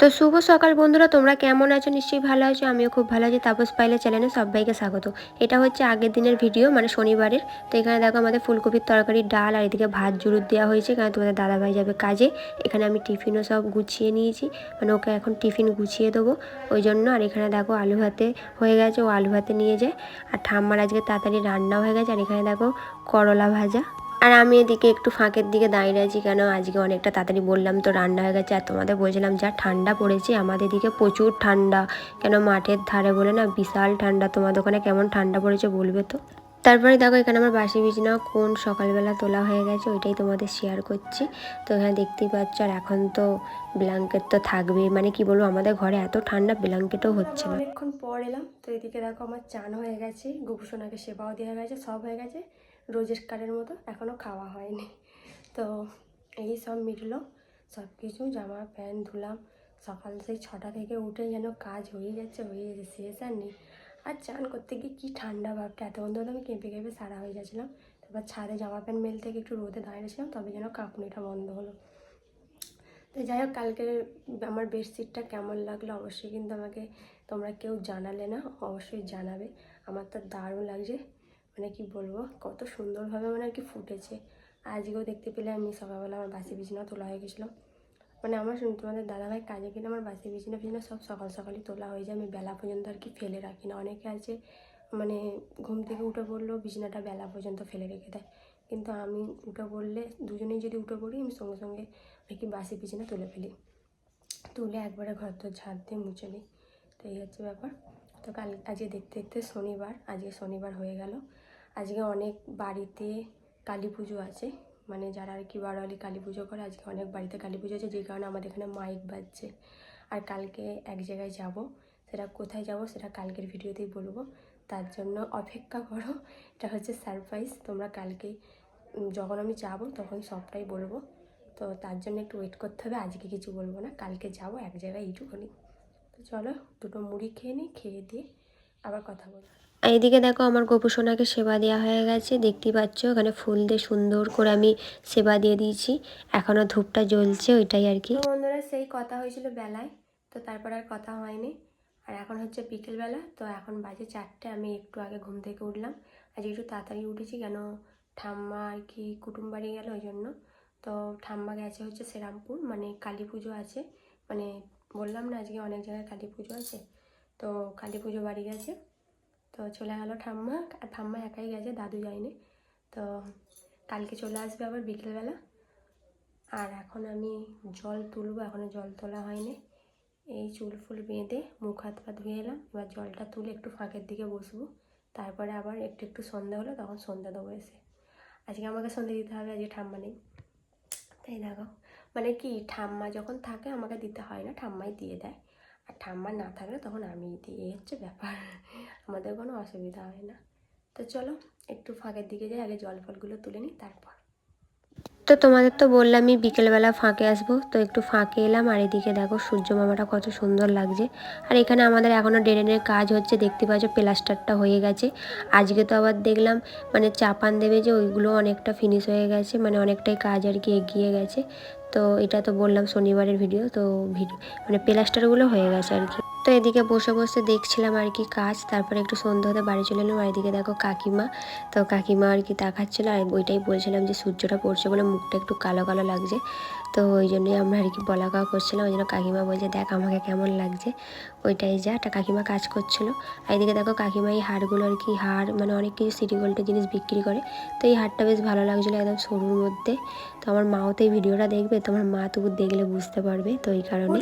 তো শুভ সকাল বন্ধুরা, তোমরা কেমন আছো? নিশ্চয়ই ভালো আছো, আমিও খুব ভালো আছি। তাপস পাইলে চ্যানেলে সবাইকে স্বাগত। এটা হচ্ছে আগের দিনের ভিডিও মানে শনিবারের। তো এখানে দেখো আমাদের ফুলকপির তরকারি ডাল আর এদিকে ভাত জুরুত দেওয়া হয়েছে, কারণ তোমাদের দাদাভাই যাবে কাজে। এখানে আমি টিফিনও সব গুছিয়ে নিয়েছি মানে ওকে এখন টিফিন গুছিয়ে দেবো ওই জন্য। আর এখানে দেখো আলু ভাতে হয়ে গেছে, ও আলু ভাতে নিয়ে যায়। আর ঠাম্মার আজকে তাড়াতাড়ি রান্না হয়ে গেছে, আর এখানে দেখো করলা ভাজা। আর আমি এদিকে একটু ফাঁকের দিকে দাঁড়িয়ে আছি কেন? আজকে অনেকটা তাড়াতাড়ি বললাম তো, রান্না হয়ে গেছে আর তোমাদের বলছিলাম যা ঠান্ডা পড়েছে, আমাদের দিকে প্রচুর ঠান্ডা। কেন মাঠের ধারে বলে না বিশাল ঠান্ডা, তোমাদের ওখানে কেমন ঠান্ডা পড়েছে বলবে তো? তারপরে দেখো এখানে আমার বাসি বিছনা কোন সকালবেলা তোলা হয়ে গেছে ওইটাই তোমাদের শেয়ার করছি। তো এখানে দেখতেই পাচ্ছ আর এখন তো ব্ল্যাঙ্কেট তো থাকবে মানে কি বলব আমাদের ঘরে এত ঠান্ডা ব্ল্যাঙ্কেটও হচ্ছে না। অনেকক্ষণ পর এলাম, তো এদিকে দেখো আমার চান হয়ে গেছে, গোপুসোনাকে সেবাও দেওয়া গেছে, সব হয়ে গেছে। রোজের কারের মতো এখনও খাওয়া হয়নি। তো এই সব মিটলো, সব কিছু, জামা, প্যান্ট, ধুলাম। সকাল সেই ছটা থেকে উঠে যেন কাজ হয়ে যাচ্ছে হয়ে যাচ্ছে শেষ আর নেই। আর চান করতে গিয়ে কী ঠান্ডা ভাবটা, এতক্ষণ ধরে আমি কেঁপে কেঁপে সারা হয়ে যাচ্ছিলাম তারপর ছাদে জামা প্যান্ট মেল থেকে একটু রোদে দাঁড়িয়েছিলাম তবে যেন কাঁপুনিটা বন্ধ হলো। তো যাই হোক, কালকে আমার বেডশিটটা কেমন লাগল অবশ্যই কিন্তু আমাকে তোমরা কেউ জানালে না, অবশ্যই জানাবে। আমার তো দারুণ লাগছে। মানে কি বলব, কত সুন্দরভাবে মানে আর কি ফুটেছে। আজকেও দেখতে পেলে আমি সকালবেলা আমার বাসি বিছানা তোলা হয়ে গেছিল। মানে আমার তোমাদের দাদাভাই কাজে গেলে আমার বাসি বিছানা ফিছনা সব সকাল সকালই তোলা হয়ে যায়। আমি বেলা পর্যন্ত আর কি ফেলে রাখি না। অনেকে আছে মানে ঘুম থেকে উঠে পড়লেও বিছানাটা বেলা পর্যন্ত ফেলে রেখে দেয়। কিন্তু আমি উঠে পড়লে দুজনেই যদি উঠে পড়ি, আমি সঙ্গে সঙ্গে আর কি বাসি বিছানা তুলে ফেলি। তুলে একবারে ঘর তো ঝাড় দিয়ে মুছে নিই। তো এই হচ্ছে ব্যাপার। তো কাল, আজকে দেখতে দেখতে শনিবার, আজকে শনিবার হয়ে গেল। আজকে অনেক বাড়িতে কালী পুজো আছে। মানে যারা আর কি বারোয়ালি কালী পুজো করে, আজকে অনেক বাড়িতে কালী পুজো আছে, যে কারণে আমাদের এখানে মাইক বাজছে। আর কালকে এক জায়গায় যাব, সেটা কোথায় যাব সেটা কালকের ভিডিওতেই বলব। তার জন্য অপেক্ষা করো, এটা হচ্ছে সারপ্রাইজ তোমরা কালকে যখন আমি যাব তখন সবটাই বলব। তো তার জন্য একটু ওয়েট করতে হবে, আজকে কিছু বলব না, কালকে যাব এক জায়গায় এইটুকুনি। তো চলো, দুটো মুড়ি খেয়ে নিই খেয়ে দিয়ে আবার কথা বলব। এদিকে দেখো আমার গোপুসোনাকে সেবা দেওয়া হয়ে গেছে। দেখতেই পাচ্ছ এখানে ফুল দিয়ে সুন্দর করে আমি সেবা দিয়ে দিয়েছি। এখনও ধূপটা জ্বলছে, ওইটাই আর কি। বন্ধুরা, সেই কথা হয়েছিল বেলায়, তো তারপর আর কথা হয়নি। আর এখন হচ্ছে বিকেলবেলা, তো এখন বাজে চারটে, আমি একটু আগে ঘুম থেকে উঠলাম। আজকে একটু তাড়াতাড়ি উঠেছি, কেন ঠাম্মা আর কি কুটুম বাড়ি গেল ওই জন্য। তো ঠাম্মা গেছে হচ্ছে শ্রীরামপুর মানে কালী পুজো আছে। মানে বললাম না, আজকে অনেক জায়গায় কালী পুজো আছে। তো কালী পুজো বাড়ি গেছে। তো চলে গেল ঠাম্মা, আর ঠাম্মা একাই গেছে, দাদু যায়নি। তো কালকে চলে আসবে আবার বিকেলবেলা। আর এখন আমি জল তুলবো এখনও জল তোলা হয়নি। এই চুল ফুল বেঁধে মুখ হাত পা ধুয়ে এলাম, এবার জলটা তুলে একটু ফাঁকের দিকে বসবো। তারপরে আবার একটু একটু সন্ধ্যা হলো, তখন সন্ধ্যা দেবো এসে। আজকে আমাকে সন্ধ্যা দিতে হবে, আজকে ঠাম্মা নেই। তাই দেখো মানে কি, ঠাম্মা যখন থাকে আমাকে দিতে হয় না, ঠাম্মাই দিয়ে দেয়। আর ঠাম্মা না থাকলে তখন আমি দিই এই হচ্ছে ব্যাপার। আমাদের কোনো অসুবিধা হয় না। তো চলো, একটু ফাঁকের দিকে যাই, আগে জল ফলগুলো তুলে নিই, তারপর। তো তোমাদের তো বললামই বিকেলবেলা ফাঁকে আসব, তো একটু ফাঁকে এলাম, আর এদিকে দেখো সূর্য মামাটা কত সুন্দর লাগছে। আর এখানে আমাদের এখনও ড্রেনের কাজ হচ্ছে, দেখতে পাচ্ছ প্লাস্টারটা হয়ে গেছে। আজকে তো আবার দেখলাম মানে চাপান দেবে যে ওইগুলো অনেকটা ফিনিশ হয়ে গেছে মানে অনেকটাই কাজ আর কি এগিয়ে গেছে। তো এটা তো বললাম শনিবারের ভিডিও তো ভিডিও মানে প্লাস্টারগুলো হয়ে গেছে আর কি। তো এদিকে বসে বসে দেখছিলাম আর কি কাজ। তারপরে একটু সন্ধ্যা হতে বাড়ি চলে এলাম। আর এদিকে দেখো কাকিমা। তো কাকিমা আর কি তাকাচ্ছিলো আর ওইটাই বলছিলাম যে, সূর্যটা পড়ছে বলে মুখটা একটু কালো কালো লাগছে। তো ওই জন্যই আমরা আর কি বলা কাওয়া করছিলাম। ওই জন্য কাকিমা বলছে, দেখ আমাকে কেমন লাগছে। ওইটাই যা একটা কাকিমা কাজ করছিল। আর এদিকে দেখো কাকিমা এই হাড়গুলো আর কি, হাড় মানে অনেক কিছু সিটি গোল্ডের জিনিস বিক্রি করে। তো এই হাড়টা বেশ ভালো লাগছিল একদম সরুর মধ্যে। তো আমার মাও তো এই ভিডিওটা দেখবে। তোমার মা তবু দেখলে বুঝতে পারবে। তো এই কারণে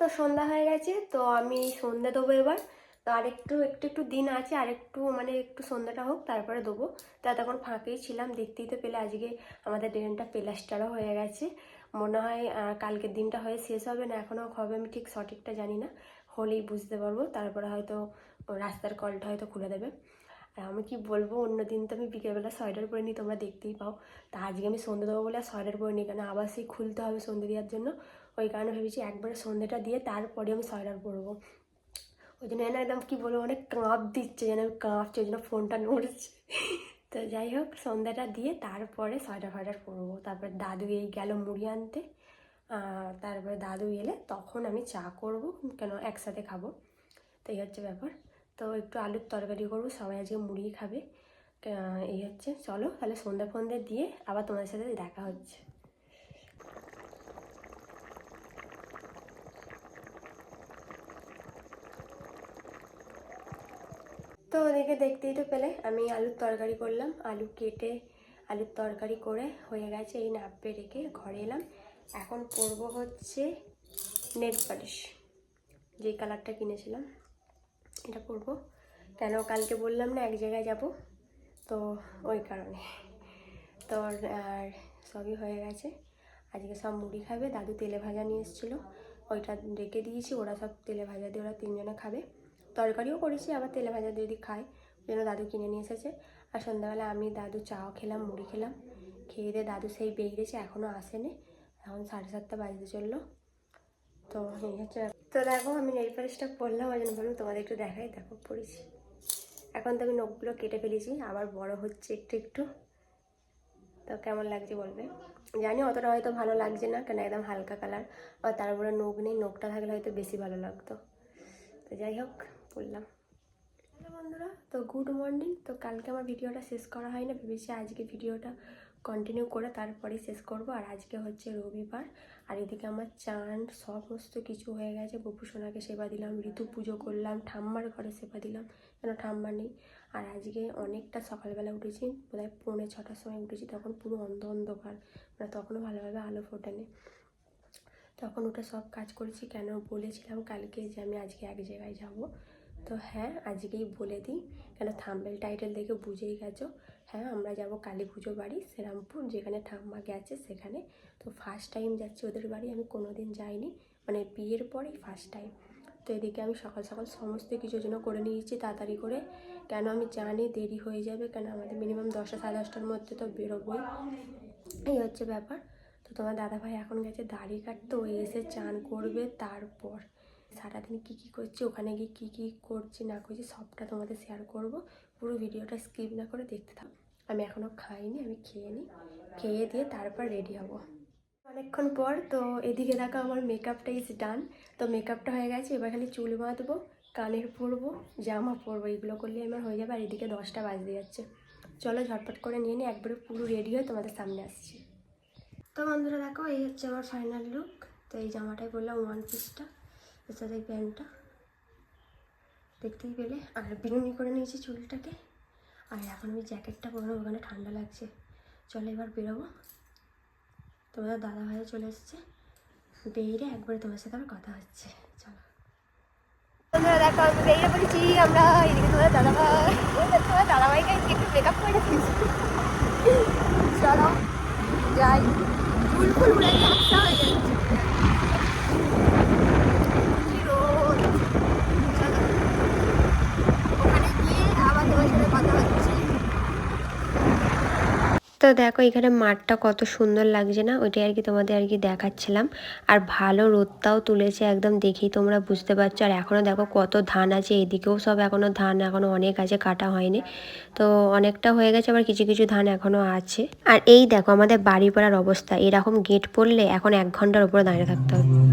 তো সন্ধ্যা হয়ে গেছে, তো আমি সন্ধ্যা দেবো এবার। তো আরেকটু, একটু একটু দিন আছে, আরেকটু মানে একটু সন্ধ্যাটা হোক, তারপরে দেবো। তা তখন ফাঁকেই ছিলাম, দেখতেই তো পেলে আজকে আমাদের ড্রেনটা প্লাস্টারও হয়ে গেছে। মনে হয় কালকের দিনটা হয়ে শেষ হবে না এখনও হবে, আমি ঠিক সঠিকটা জানি না। হলেই বুঝতে পারব, তারপরে হয়তো রাস্তার কলটা হয়তো খুলে দেবে। আর আমি কি বলব, অন্য দিন তো আমি বিকেলবেলা সোয়েটার পরে নিই তোমরা দেখতেই পাও। তা আজকে আমি সন্ধ্যে দেবো বলে আর সোয়েটার পরে নিই কেন? আবার সেই খুলতে হবে সন্ধ্যে দেওয়ার জন্য। ওই কারণে ভেবেছি একবারে সন্ধ্যেটা দিয়ে তারপরে আমি সোয়েটার পরবো। ওই জন্য যেন একদম কী বলব, অনেক কাঁপ দিচ্ছে যেন, কাঁপছি ওই জন্য ফোনটা নড়ছে। তো যাই হোক, সন্ধ্যাটা দিয়ে তারপরে সোয়েটার ফয়েটার পরবো। তারপরে দাদু এই গেল মুড়ি আনতে। তারপরে দাদু এলে তখন আমি চা করব, কেন একসাথে খাব। তো এই হচ্ছে ব্যাপার। তো একটু আলুর তরকারি করব, সবাই আজকে মুড়ি খাবে। এই হচ্ছে। চলো তাহলে সন্ধ্যা ফন্দে দিয়ে আবার তোমাদের সাথে দেখা হচ্ছে। তো ওদিকে দেখতেই তো পেলে। আমি আলুর তরকারি করলাম, আলু কেটে, আলুর তরকারি করে হয়ে গেছে এই নাব্বে রেখে ঘরে এলাম। এখন করব হচ্ছে নেট পালিশ, যেই কালারটা কিনেছিলাম, এটা করব। কেন কালকে বললাম না, এক জায়গায় যাব, তো ওই কারণে। তো আর সবই হয়ে গেছে। আজকে সব মুড়ি খাবে, দাদু তেলে ভাজা নিয়ে এসেছিল। ওইটা রেখে দিয়েছি, ওরা সব তেলে ভাজা দিয়ে ওরা তিনজনে খাবে। তরকারিও করেছি, আবার তেলে ভাজা যদি খায় ওই জন্য দাদু কিনে নিয়ে এসেছে। আর সন্ধ্যাবেলা আমি দাদু চাও খেলাম, মুড়ি খেলাম। খেয়ে দিয়ে দাদু সেই বেরিয়েছে এখনও আসেনি। এখন সাড়ে সাতটা বাজতে চলল। তো এই হচ্ছে তো দেখো, আমি নেল পালিশটা পরলাম ওই জন্য বললাম তোমাদের একটু দেখাই দেখো পড়েছি। এখন তো আমি নখগুলো কেটে ফেলেছি, আবার বড় হচ্ছে একটু একটু। তো কেমন লাগছে বলবে? জানি অতটা হয়তো ভালো লাগছে না, কেন একদম হালকা কালার আর তারপরে নখ নেই, নখটা থাকলে হয়তো বেশি ভালো লাগতো। তো যাই হোক। বললাম হ্যালো বন্ধুরা, তো গুড মর্নিং তো কালকে আমার ভিডিওটা শেষ করা হয় না ভেবেছি আজকে ভিডিওটা কন্টিনিউ করে তারপরে শেষ করব। আর আজকে হচ্ছে রবিবার, আর এদিকে আমার চান সমস্ত কিছু হয়ে গেছে। বপু সোনাকে সেবা দিলাম, ঋতু পুজো করলাম, ঠাম্মার ঘরে সেবা দিলাম, কেন ঠাম্মা নেই? আর আজকে অনেকটা সকালবেলা উঠেছি, বোধহয় পৌনে ছটার সময় উঠেছি, তখন পুরো অন্ধ অন্ধকার মানে তখনও ভালোভাবে আলো ফোটেনি। তখন ওটা সব কাজ করেছি, কেন বলেছিলাম কালকে যে আমি আজকে এক জায়গায় যাব। তো হ্যাঁ আজকেই বলে দিই। কেন থাম্বেল টাইটেল দেখে বুঝেই গেছো? হ্যাঁ আমরা যাব কালী পুজো বাড়ি, শ্রীরামপুর, যেখানে ঠাম্মা গেছে সেখানে। তো ফার্স্ট টাইম যাচ্ছি ওদের বাড়ি, আমি কোনো দিন যাইনি। মানে বিয়ের পরেই ফার্স্ট টাইম তো এদিকে আমি সকাল সকাল সমস্ত কিছুর জন্য করে নিয়েছি তাড়াতাড়ি করে। কেন আমি জানি দেরি হয়ে যাবে, কেন আমাদের মিনিমাম দশটা সাড়ে দশটার মধ্যে তো বেরোবোই। এই হচ্ছে ব্যাপার। তো তোমার দাদাভাই এখন গেছে দাড়ি কাটতে ওই এসে চান করবে তারপর। সারাদিন কী কী করছি, ওখানে গিয়ে কী কী করছি, না করছি, সবটা তোমাদের শেয়ার করব। পুরো ভিডিওটা স্কিপ না করে দেখতে থাকো। আমি এখনও খাইনি, আমি খেয়ে নিই খেয়ে দিয়ে তারপর রেডি হব। অনেকক্ষণ পর তো এদিকে দেখো আমার মেকআপটা ইজ ডান তো মেকআপটা হয়ে গেছে, এবার খালি চুল বাঁধবো, কানের পরবো, জামা পরবো, এগুলো করলে আমার হয়ে যাবে। আর এদিকে দশটা বাজতে যাচ্ছে। চলো ঝটপট করে নিয়ে নিই, একবারে পুরো রেডি হয়ে তোমাদের সামনে আসছি। তো বন্ধুরা দেখো, এই হচ্ছে আমার ফাইনাল লুক তো এই জামাটাই বললাম ওয়ান পিসটা সাথে এই প্যান্টটা দেখতেই পেলে আর বিনুনি করে নিয়েছি চুলটাকে আর এখন আমি জ্যাকেটটা পরবো ওখানে ঠান্ডা লাগছে চলো এবার বেরোবো তোমাদের দাদা ভাইও চলে এসছে বেরিয়ে একবারে তোমার সাথে আমার কথা হচ্ছে চলো বন্ধুরা দেখো আমরা এদিকে তোমাদের দাদা ভাই তোমার দাদা ভাইকে একটু মেকআপ করে দিয়েছি চলো যাই ফুল ফুল উড়ে হয়ে যাচ্ছে কি রোদ। চলো। ওখানে গিয়ে আবার তোমার সাথে কথা হচ্ছে তো দেখো এখানে মাঠটা কত সুন্দর লাগছে না? ওইটাই আর কি তোমাদের আর কি দেখাচ্ছিলাম। আর ভালো রোদটাও তুলেছে একদম দেখেই তোমরা বুঝতে পারছ। আর এখনও দেখো কত ধান আছে, এদিকেও সব এখনও ধান এখনও অনেক আছে, কাটা হয়নি। তো অনেকটা হয়ে গেছে, আবার কিছু কিছু ধান এখনও আছে। আর এই দেখো আমাদের বাড়ি পাড়ার অবস্থা, এরকম গেট পড়লে এখন এক ঘণ্টার উপরে দাঁড়িয়ে থাকতে হবে।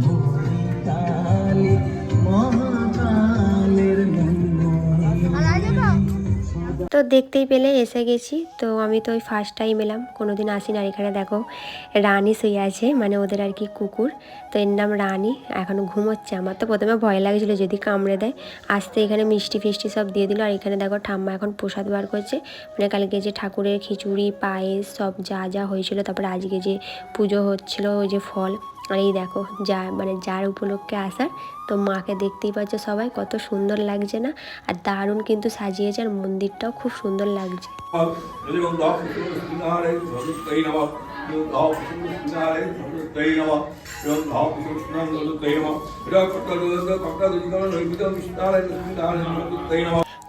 তো দেখতেই পেলে, এসে গেছি। তো আমি তো ওই ফার্স্ট টাইম এলাম। কোনো দিন আসি না এখানে দেখো, রানী শুয়ে আছে মানে ওদের আর কি কুকুর। তো এর নাম রানী এখনও ঘুমোচ্ছে আমার। তো প্রথমে ভয় লাগছিল যদি কামড়ে দেয়। আসতে এখানে মিষ্টি ফিষ্টি সব দিয়ে দিল। আর এখানে দেখো ঠাম্মা এখন প্রসাদ বার করছে। মানে কালকে যে ঠাকুরের খিচুড়ি, পায়েস, সব যা যা হয়েছিল, তারপরে আজকে যে পুজো হচ্ছিল, ওই যে ফল আর এই দেখো, যা মানে যার উপলক্ষে আসার, তো মাকে দেখতেই পাচ্ছ সবাই, কত সুন্দর লাগছে না? আর দারুণ কিন্তু সাজিয়েছে আর মন্দিরটাও খুব সুন্দর লাগছে।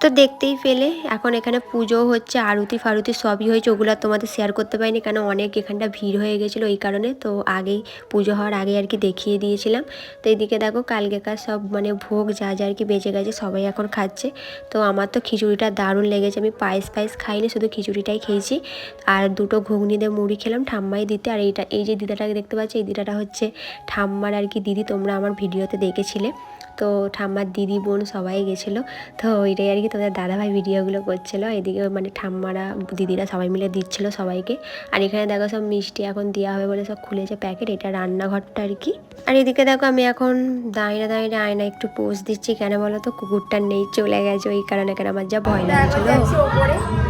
তো দেখতেই পেলে। এখন এখানে পুজো হচ্ছে, আরতি ফারুতি সবই হয়েছে, ওগুলো আর তোমাদের শেয়ার করতে পারিনি, কেন অনেক এখানটা ভিড় হয়ে গেছিল এই কারণে। তো আগেই পুজো হওয়ার আগে আর কি দেখিয়ে দিয়েছিলাম। তো এইদিকে দেখো, কালকেকার সব মানে ভোগ যা যা আর কি বেঁচে গেছে, সবাই এখন খাচ্ছে। তো আমার তো খিচুড়িটা দারুণ লেগেছে, আমি পায়েস পায়েস খাইনি, শুধু খিচুড়িটাই খেয়েছি। আর দুটো ঘুগনি দিয়ে মুড়ি খেলাম ঠাম্মাই দিতে, আর এইটা, এই যে দিদাটাকে দেখতে পাচ্ছি, এই দিদাটা হচ্ছে ঠাম্মার আর কি দিদি, তোমরা আমার ভিডিওতে দেখেছিলে। তো ঠাম্মার দিদি, বোন সবাই গেছিল। তো ওইটাই আর কি তোমাদের দাদাভাই ভিডিওগুলো করছিল। এদিকে মানে ঠাম্মারা, দিদিরা সবাই মিলে দিচ্ছিল সবাইকে। আর এখানে দেখো সব মিষ্টি এখন দেওয়া হবে বলে সব খুলেছে প্যাকেট। এটা রান্নাঘরটা আর কি। আর এদিকে দেখো আমি এখন দাঁড়িয়ে দাঁড়িয়ে আয়না একটু পোজ দিচ্ছি। কেন বলো তো? কুকুরটা নেই, চলে গেছে। ওই কারণে কেন আমার যা ভয় লাগছিল।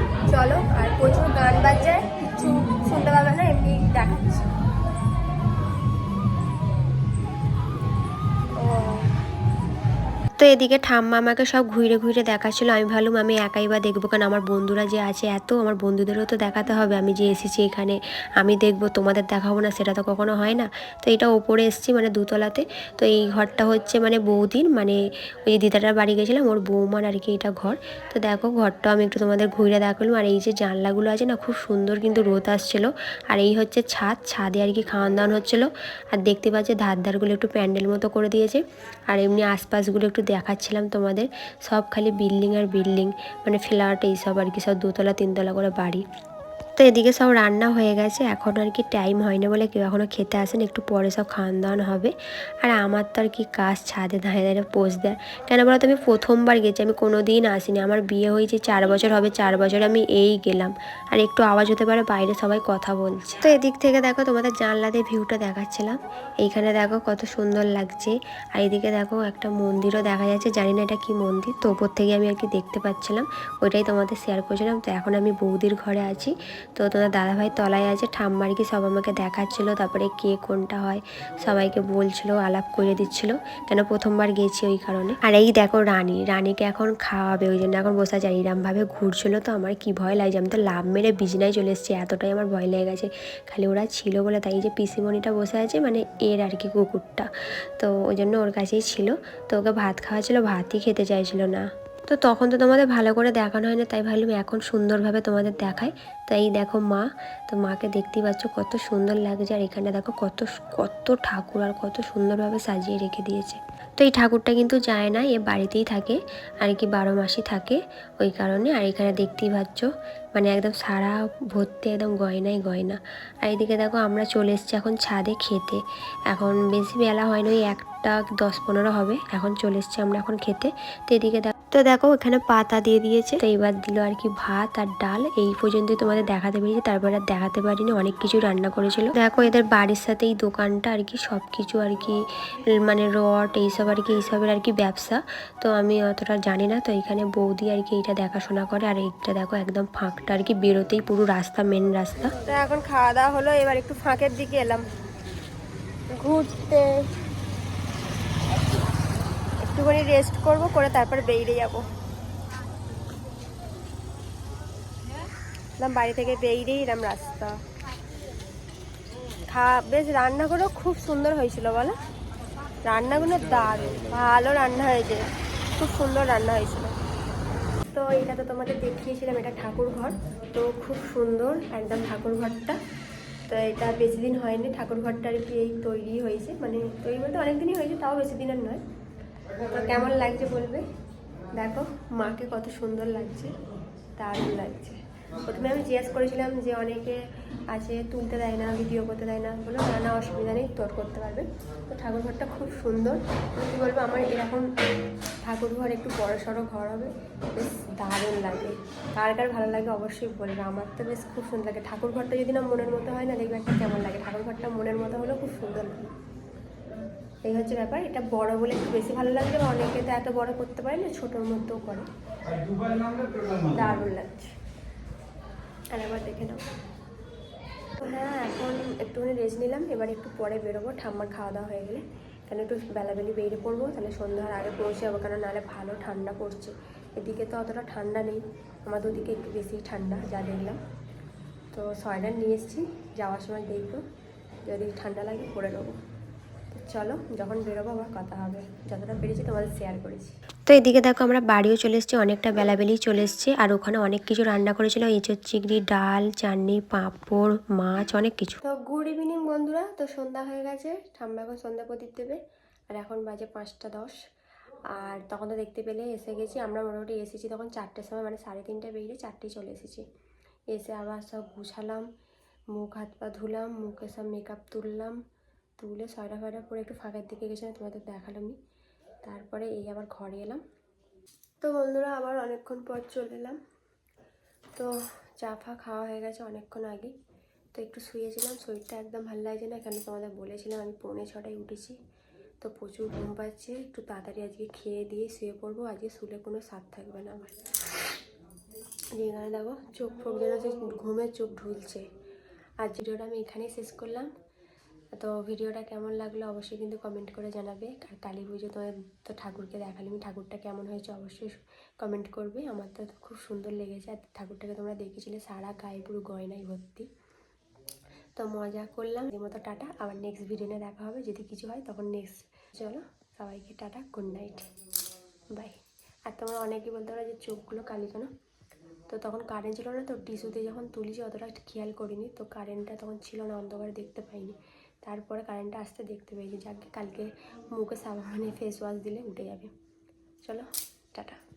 তো এদিকে ঠাম্মা আমাকে সব ঘুরে ঘুরে দেখাচ্ছিলো। আমি ভাবলাম আমি একাই বা দেখব, কারণ আমার বন্ধুরা যে আছে এত, আমার বন্ধুদেরও তো দেখাতে হবে। আমি যে এসেছি এখানে, আমি দেখব, তোমাদের দেখাবো না, সেটা তো কখনো হয় না। তো এটা ওপরে এসেছি মানে দুতলাতে। তো এই ঘরটা হচ্ছে মানে বৌদির মানে ওই যে দিদাটার বাড়ি গেছিলাম, ওর বৌমার আর কি এটা ঘর। তো দেখো, ঘরটা আমি একটু তোমাদের ঘুরে দেখালাম। আর এই যে জানলাগুলো আছে না, খুব সুন্দর কিন্তু রোদ আসছিল। আর এই হচ্ছে ছাদ, ছাদে আর কি খাওয়ান দাওয়ান হচ্ছিল। আর দেখতে পাচ্ছি ধার ধারগুলো একটু প্যান্ডেল মতো করে দিয়েছে। আর এমনি আশপাশগুলো একটু দেখাচ্ছিলাম তোমাদের। সব খালি বিল্ডিং আর বিল্ডিং মানে ফ্ল্যাট এইসব আর কি, সব দোতলা তিনতলা করে বাড়ি। তো এদিকে সব রান্না হয়ে গেছে। এখন আর কি টাইম হয় না বলে কেউ এখনও খেতে আসেন। একটু পরে সব খাওয়ান দাওয়ান হবে। আর আমার তো আর কি কাজ ছাদে দাঁড়িয়ে দাঁড়িয়ে পোজ দেয়। কেন বলো তো, আমি প্রথমবার গেছি, আমি কোনো দিন আসিনি। আমার বিয়ে হয়েছে চার বছর হবে, চার বছর আমি এই গেলাম। আর একটু আওয়াজ হতে পারে, বাইরে সবাই কথা বলছে। তো এদিক থেকে দেখো, তোমাদের জানলাতে ভিউটা দেখাচ্ছিলাম। এইখানে দেখো কত সুন্দর লাগছে। আর এদিকে দেখো একটা মন্দিরও দেখা যাচ্ছে। জানি না এটা কি মন্দির, তো ওপর থেকে আমি আর কি দেখতে পাচ্ছিলাম। ওইটাই তোমাদের শেয়ার করছিলাম। তো এখন আমি বৌদির ঘরে আছি। তো তোমার দাদাভাই তলায় আছে, ঠাম্মার কি সব আমাকে দেখাচ্ছিলো, তারপরে কে কোনটা হয়, সবাইকে বলছিল, আলাপ করে দিচ্ছিল, কেন প্রথমবার গেছি ওই কারণে। আর এই দেখো রানী, রানীকে এখন খাওয়াবে, ওই জন্য এখন বসে আছে এরমভাবে ঘুরছিল তো, আমার কি ভয় লাগছে, আমি তো লাভ মেরে বিজনায় চলে এসেছি, এতটাই আমার ভয় লেগে গেছে, খালি ওরা ছিল বলে, তাই যে পিসিমণিটা বসে আছে মানে এর আর কি কুকুরটা, তো ওই জন্য ওর কাছেই ছিল, তো ওকে ভাত খাওয়া ছিল ভাতই খেতে চাইছিল না। তো তখন তো তোমাদের ভালো করে দেখানো হয় না তাই ভাবলাম এখন সুন্দরভাবে তোমাদের দেখায় তাই দেখো মা, তো মাকে দেখতেই পাচ্ছ কত সুন্দর লাগছে, আর এখানে দেখো কত কত ঠাকুর আর কত সুন্দরভাবে সাজিয়ে রেখে দিয়েছে। তো এই ঠাকুরটা কিন্তু যায় না, এ বাড়িতেই থাকে, আর কি বারো মাসই থাকে ওই কারণে। আর এখানে দেখতেই পাচ্ছ মানে একদম সারা ভর্তি, একদম গয়নাই গয়না। আর এদিকে দেখো আমরা চলে এসেছি এখন ছাদে খেতে। এখন বেশি বেলা হয় না ওই একটা দশ পনেরো হবে। এখন চলে এসেছি আমরা এখন খেতে। তো এদিকে তো দেখো এখানে পাতা দিয়ে দিয়েছে। তো এবার দিল আর কি ভাত আর ডাল। এই পর্যন্তই তোমাদের দেখাতে পেরেছি। তারপর আর দেখাতে পারিনি। অনেক কিছু রান্না করেছিল। দেখো এদের বাড়ির সাথে এই দোকানটা আর কি সব কিছু আর কি মানে রড এইসব আর কি এইসবের আর কি ব্যবসা। তো আমি অতটা জানি না। তো এখানে বৌদি আর কি এইটা দেখাশোনা করে। আর এইটা দেখো একদম ফাঁকটা আর কি বেরোতেই পুরো রাস্তা মেন রাস্তা। তো এখন খাওয়া দাওয়া হলো। এবার একটু ফাঁকের দিকে এলাম। ঘুরতে। একটুখানি রেস্ট করব, করে তারপর বেরিয়ে যাব। এলাম বাড়ি থেকে বেরিয়েই এলাম রাস্তা। খা, বেশ রান্নাগুলো খুব সুন্দর হয়েছিল, বলো? রান্নাগুলো দারুণ, ভালো রান্না হয়েছে, খুব সুন্দর রান্না হয়েছিল। তো এটা তো তোমাদের দেখিয়েছিলাম, এটা ঠাকুর ঘর তো খুব সুন্দর একদম ঠাকুর ঘরটা তো এটা বেশি দিন হয়নি ঠাকুর ঘরটা আর কি এই তৈরি হয়েছে। মানে তৈরি বলতে অনেক দিনই হয়েছে, তাও বেশি দিনের নয়। তো কেমন লাগছে বলবে? দেখো, মাকে কত সুন্দর লাগছে, দারুণ লাগছে। প্রথমে আমি জিজ্ঞেস করেছিলাম যে অনেকে আছে তুলতে দেয় না ভিডিও করতে দেয় না বলো না না, অসুবিধা নেই, তোর করতে পারবে। তো ঠাকুর ঘরটা খুব সুন্দর। কী বলব, আমার এরকম ঠাকুর ঘর একটু বড় সড়ো ঘর হবে, বেশ দারুণ লাগে। কার কার ভালো লাগে অবশ্যই বলবে, আমার তো বেশ খুব সুন্দর লাগে। ঠাকুর ঘরটা যদি না মনের মতো হয় না, দেখবে একটা কেমন লাগে। ঠাকুর ঘরটা মনের মতো হলেও খুব সুন্দর লাগে। এই হচ্ছে ব্যাপার এটা বড় বলে একটু বেশি ভালো লাগছে বা অনেকে তো এত বড় করতে পারে না ছোটোর মধ্যেও করে। দারুণ লাগছে। আর একবার দেখে নাও। তো হ্যাঁ এখন একটুখানি রেস্ট নিলাম এবার একটু পরে বেরোবো ঠাম্মার খাওয়া দাওয়া হয়ে গেলে। কেন একটু বেলাবেলি বেরিয়ে পড়ব তাহলে সন্ধ্যার আগে পৌঁছে যাব কেন নাহলে ভালো ঠান্ডা পড়ছে। এদিকে তো অতটা ঠান্ডা নেই আমাদের ওদিকে একটু বেশি ঠান্ডা যা দেখলাম। তো সোয়েটার নিয়ে এসেছি যাওয়ার সময় দেখব যদি ঠান্ডা লাগে পরে নেব। চলো যখন বেরোবো আবার কথা হবে। যতটা পেরেছি তোমাদের শেয়ার করেছি। তো এদিকে দেখো আমরা বাড়িও চলে এসেছি অনেকটা বেলাবেলি চলে এসেছি আর ওখানে অনেক কিছু রান্না করেছিল এঁচোর চিংড়ি ডাল চাটনি পাঁপড় মাছ অনেক কিছু। তো গুড ইভিনিং বন্ধুরা তো সন্ধ্যা হয়ে গেছে ঠাম্মা এখন সন্ধ্যা প্রদীপ দেবে আর এখন বাজে পাঁচটা দশ। আর তখন তো দেখতে পেলে এসে গেছি আমরা মোটামুটি এসেছি তখন চারটের সময় মানে সাড়ে তিনটে বেরিয়ে চারটেই চলে এসেছি। এসে আবার সব গুছালাম মুখ হাত পা ধুলাম মুখে সব মেকআপ তুললাম তুলে সয়টা ফয়টা পরে একটু ফাঁকার দিকে গেছিলাম, তোমাদের দেখালামই। তারপরে এই আবার ঘরে এলাম। তো বন্ধুরা, আবার অনেকক্ষণ পর চলে এলাম। তো চা ফা খাওয়া হয়ে গেছে অনেকক্ষণ আগে। তো একটু শুয়েছিলাম, শরীরটা একদম ভালো লাগছে না, কেন তোমাদের বলেছিলাম আমি পৌনে ছটায় উঠেছি। তো প্রচুর ঘুম পাচ্ছে, একটু তাড়াতাড়ি আজকে খেয়ে দিয়ে শুয়ে পড়ব, আজকে শুলে কোনো স্বাদ থাকবে না আমার। যেখানে দেখো, চোখ ফোক যেন ঘুমের চোখ ঢুলছে। আর ভিডিওটা আমি এখানেই শেষ করলাম। তো ভিডিওটা কেমন লাগল অবশ্যই কিন্তু কমেন্ট করে জানাবে। আর কালী পুজো তোমার তো ঠাকুরকে দেখালে ঠাকুরটা কেমন হয়েছে অবশ্যই কমেন্ট করবে। আমার তো খুব সুন্দর লেগেছে। আর ঠাকুরটাকে তোমরা দেখেছিলে, সারা গায়ে পুরো গয়নায় ভর্তি। তো মজা করলাম। এর মতো টাটা। আবার নেক্সট ভিডিও নিয়ে দেখা হবে। যদি কিছু হয় তখন নেক্সট চলো, সবাইকে টাটা। গুড নাইট বাই আর তোমরা অনেকেই বলতে পারো যে চোখগুলো কালি কেন? তো তখন কারেন্ট ছিল না তো টিস্যুতে যখন তুলেছি অতটা খেয়াল করিনি। তো কারেন্টটা তখন ছিল না, অন্ধকারে দেখতে পাইনি। তারপরে কারেন্টটা আসতে দেখতে পেয়েছি। যাকে, কালকে মুখে সাবান ফেস ওয়াশ দিলে উঠে যাবে। চলো, টাটা।